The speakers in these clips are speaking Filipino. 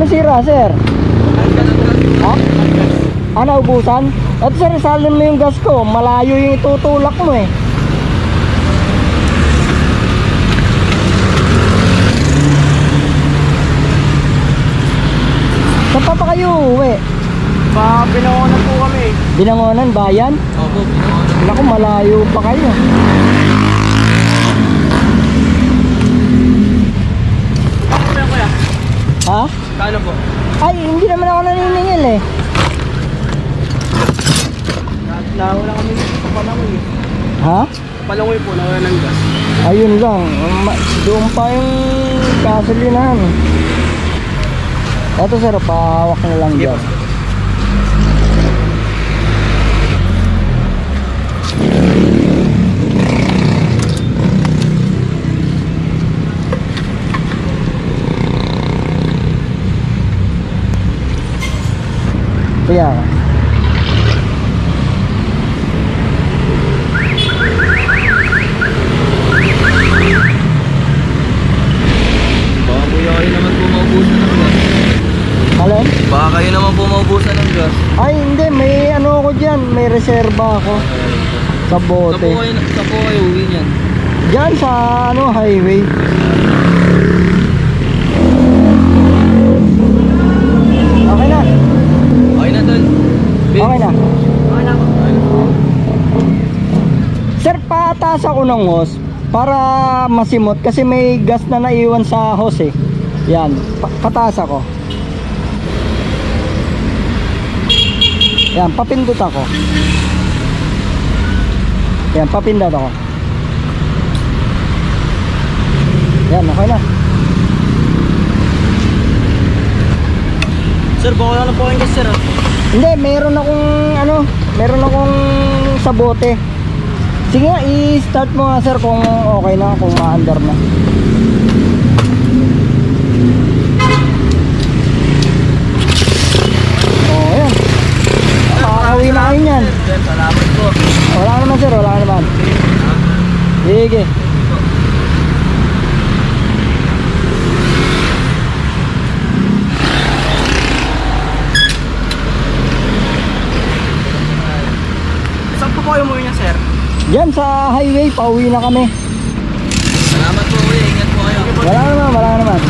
Ano sira, sir? Ha? Ah, naubusan? At sir, salin mo yung gas ko. Malayo yung itutulak mo eh. Saan pa pa kayo uuwi? Pa, pinangonan po kami. Binangonan, bayan? Opo, pinangonan. Naku, malayo pa kayo. Ano yan kuya? Ha? Po? Ay, hindi naman ako naniningil eh. Nawala kami sa Palangoy. Ha? Palangoy po, nawala ng gas. Ayun lang. Doon pa yung gasolinahan. Ito sir, pahawak na lang dyan. Po. Kaya Baka kuya kayo naman po maubusan ng gas. Alin? Baka kayo naman po maubusan ng gas. Ay hindi, may ano ako dyan. May reserba ako sa Sa po bote. kayo, sa po kayo uwi niyan. Dyan sa ano, highway. Okay na. Okay na tol. Babe. Okay na. Okay na. Okay na. Sir, pataas ako ng hose para masimot kasi may gas na naiwan sa hose eh. Yan, pa- pataas ako. Yan, papindot ako. Yan, papindot ako. Yan, okay na. Sir, baka na po gas sir. ah. Hindi, meron akong ano, meron akong sabote. Sige nga, i-start mo nga sir kung okay na, kung ma-under na. Oh, yan. Makakauwi na kayo. Sir, salamat po. Wala ka naman sir, wala ka naman. Sige. Diyan sa highway, pauwi na kami. Salamat po kuya, ingat po kayo. Wala naman, wala naman.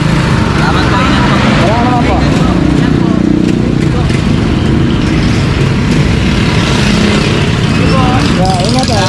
Salamat po, ingat po. Wala naman po. Yeah, ingat po.